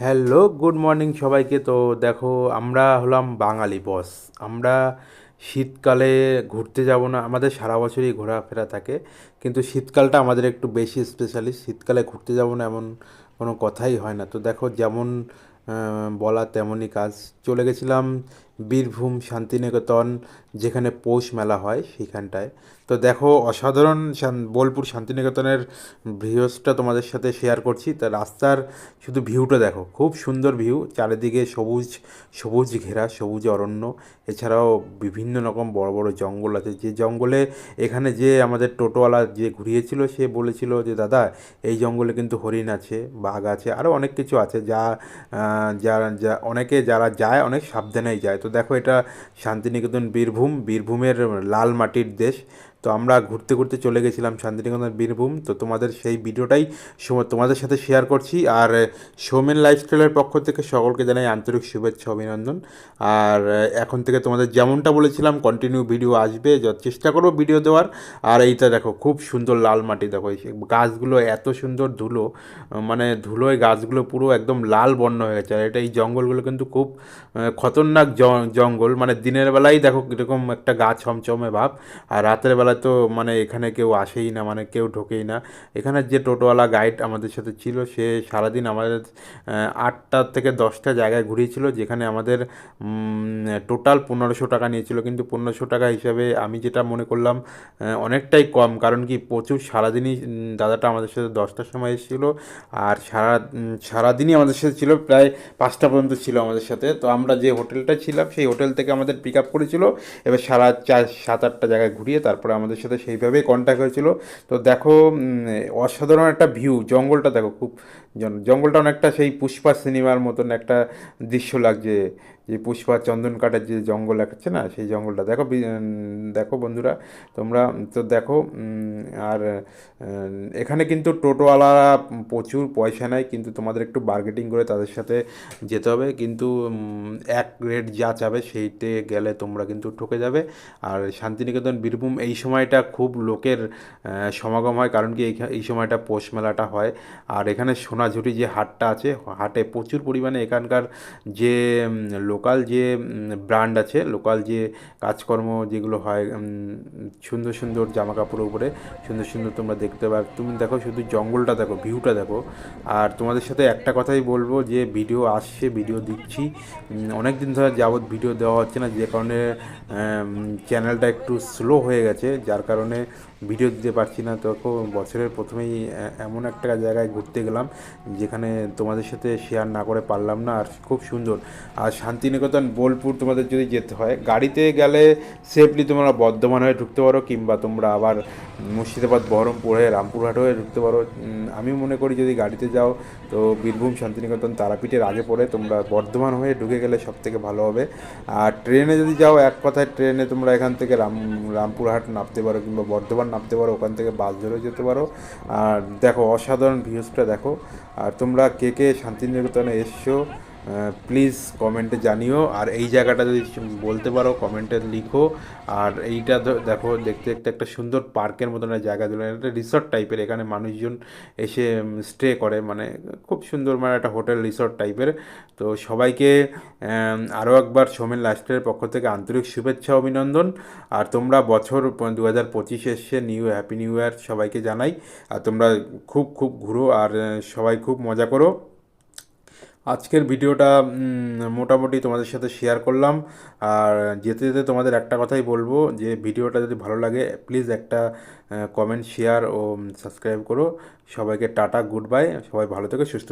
Hello good morning সবাইকে। তো দেখো, আমরা হলাম বাঙালি বস আমরা শীতকালে ঘুরতে যাব না, আমাদের সারা বছরই ঘোরাফেরা থাকে। কিন্তু শীতকালটা আমাদের একটু বেশি স্পেশালি শীতকালে ঘুরতে যাব না এমন কোনো কথাই হয় না। তো দেখো, যেমন বলা তেমনই কাজ। চলে গেছিলাম বীরভূম শান্তিনিকেতন, যেখানে পৌষ মেলা হয় সেখানটায় তো দেখো, অসাধারণ বোলপুর শান্তিনিকেতনের ভিউসটা তোমাদের সাথে শেয়ার করছি। তা রাস্তার শুধু ভিউটা দেখো, খুব সুন্দর ভিউ চারিদিকে সবুজ সবুজ ঘেরা, সবুজ অরণ্য। এছাড়াও বিভিন্ন রকম বড় বড় জঙ্গল আছে। যে জঙ্গলে এখানে যে আমাদের টোটোওয়ালা যে ঘুরিয়েছিল, সে বলেছিল যে, দাদা, এই জঙ্গলে কিন্তু হরিণ আছে, বাঘ আছে আরও অনেক কিছু আছে যা যারা যা অনেকে যারা যায়, অনেক সাবধানেই যায়। তো দেখো এটা শান্তিনিকেতন বীরভূম বীরভূমের লাল মাটির দেশ। তো আমরা ঘুরতে ঘুরতে চলে গেছিলাম শান্তিনিকেতন বীরভূম। তো তোমাদের সেই ভিডিওটাই তোমাদের সাথে শেয়ার করছি। আর সৌমেন লাইফস্টাইলের পক্ষ থেকে সকলকে জানাই আন্তরিক শুভেচ্ছা, অভিনন্দন। আর এখন থেকে তোমাদের যেমনটা বলেছিলাম কন্টিনিউ ভিডিও আসবে। চেষ্টা করব ভিডিও দেওয়ার। আর এইটা দেখো, খুব সুন্দর লাল মাটি দেখো, এই গাছগুলো এত সুন্দর ধুলো। মানে ধুলোয় গাছগুলো পুরো একদম লাল বর্ণ হয়ে গেছে। আর এটা এই জঙ্গলগুলো কিন্তু খুব খতরনাক জঙ্গল। মানে দিনের বেলায় দেখো কীরকম একটা গা ছমছমে ভাব। আর রাতের বেলা তো মানে এখানে কেউ আসেই না মানে কেউ ঢোকেই না। এখানে যে টোটোওয়ালা গাইড আমাদের সাথে ছিল, সে সারাদিন আমাদের আটটা থেকে দশটা জায়গায় ঘুরিয়েছিল, যেখানে আমাদের টোটাল পনেরোশো টাকা নিয়েছিল। কিন্তু পনেরোশো টাকা হিসাবে আমি যেটা মনে করলাম অনেকটাই কম। কারণ কি, প্রচুর সারাদিনই দাদাটা আমাদের সাথে দশটার সময় এসেছিল আর সারা সারাদিনই আমাদের সাথে ছিল, প্রায় পাঁচটা পর্যন্ত ছিল আমাদের সাথে। তো আমরা যে হোটেলটা ছিলাম, সেই হোটেল থেকে আমাদের পিক আপ করেছিল। এবার সারা চার, সাত, আটটা জায়গায় ঘুরিয়ে তারপরে আমাদের সাথে সেইভাবেই কন্ট্যাক্ট হয়েছিল। তো দেখো অসাধারণ একটা ভিউ জঙ্গলটা দেখো খুব জঙ্গলটা অনেকটা সেই পুষ্পা সিনেমার মতন একটা দৃশ্য লাগছে। যে পুষ্পা চন্দন কাঠের যে জঙ্গল আছে না, সেই জঙ্গলটা। দেখো দেখো বন্ধুরা, তোমরা তো দেখো আর এখানে কিন্তু টোটোওয়ালারা প্রচুর পয়সা নেয়, কিন্তু তোমাদের একটু বার্গেটিং করে তাদের সাথে যেতে হবে। কিন্তু এক রেট যা চাবে সেইতে গেলে তোমরা কিন্তু ঠকে যাবে। আর শান্তিনিকেতন, বীরভূম এই সময়টা খুব লোকের সমাগম হয়, কারণ কি এই সময়টা পৌষ মেলাটা হয়। আর এখানে সোনাঝুরি যে হাটটা আছে, হাটে প্রচুর পরিমাণে এখানকার যে লোকাল যে ব্র্যান্ড আছে, লোকাল যে কাজকর্ম যেগুলো হয় সুন্দর সুন্দর জামা কাপড়ের উপরে, সুন্দর সুন্দর তোমরা দেখতে পার তুমি দেখো শুধু জঙ্গলটা দেখো ভিউটা দেখো। আর তোমাদের সাথে একটা কথাই বলব যে ভিডিও আসছে ভিডিও দিচ্ছি। অনেক দিন ধরে যাবৎ ভিডিও দেওয়া হচ্ছে না, যে কারণে চ্যানেলটা একটু স্লো হয়ে গেছে। যার কারণে ভিডিও দিতে পারছি না। তো বছরের প্রথমেই এমন একটা জায়গায় ঘুরতে গেলাম, যেখানে তোমাদের সাথে শেয়ার না করে পারলাম না। আর খুব সুন্দর। আর শান্তিনিকেতন বোলপুর তোমাদের যদি যেতে হয়, গাড়িতে গেলে সেফলি তোমরা বর্ধমান হয়ে ঢুকতে পারো, কিংবা তোমরা আবার মুর্শিদাবাদ, বহরমপুর হয়ে রামপুরহাট হয়ে ঢুকতে পারো। আমি মনে করি যদি গাড়িতে যাও, তো বীরভূম, শান্তিনিকেতন, তারাপীঠের আগে পড়ে তোমরা বর্ধমান হয়ে ঢুকে গেলে সব থেকে ভালো হবে। আর ট্রেনে যদি যাও, এক কথায় ট্রেনে তোমরা এখান থেকে রাম, রামপুরহাট নামতে পারো, কিংবা বর্ধমান নামতে পারো, ওখান থেকে বাস ধরে যেতে পারো। আর দেখো, অসাধারণ ভিউজটা দেখো। আর তোমরা কে কে শান্তিনিকেতনে এসছো প্লিজ কমেন্টে জানিও। আর এই জায়গাটা যদি বলতে পারো কমেন্টে লিখো। আর এইটা দেখো, দেখতে দেখতে একটা সুন্দর পার্কের মতন জায়গা দিল, একটা রিসর্ট টাইপের এখানে মানুষজন এসে স্টে করে। মানে খুব সুন্দর মানে একটা হোটেল রিসর্ট টাইপের তো সবাইকে আরও একবার সোমেন লাস্টের পক্ষ থেকে আন্তরিক শুভেচ্ছা, অভিনন্দন। আর তোমরা বছর দু হাজার পঁচিশে এসে নিউ হ্যাপি নিউ ইয়ার সবাইকে জানাই। আর তোমরা খুব খুব ঘুরো। আর সবাই খুব মজা করো। আজকের ভিডিওটা মোটামুটি তোমাদের সাথে শেয়ার করলাম। আর যেতে যেতে তোমাদের একটা কথাই বলব, যে ভিডিওটা যদি ভালো লাগে প্লিজ একটা কমেন্ট শেয়ার ও সাবস্ক্রাইব করো। সবাইকে টাটা গুড বাই সবাই ভালো থেকে, সুস্থ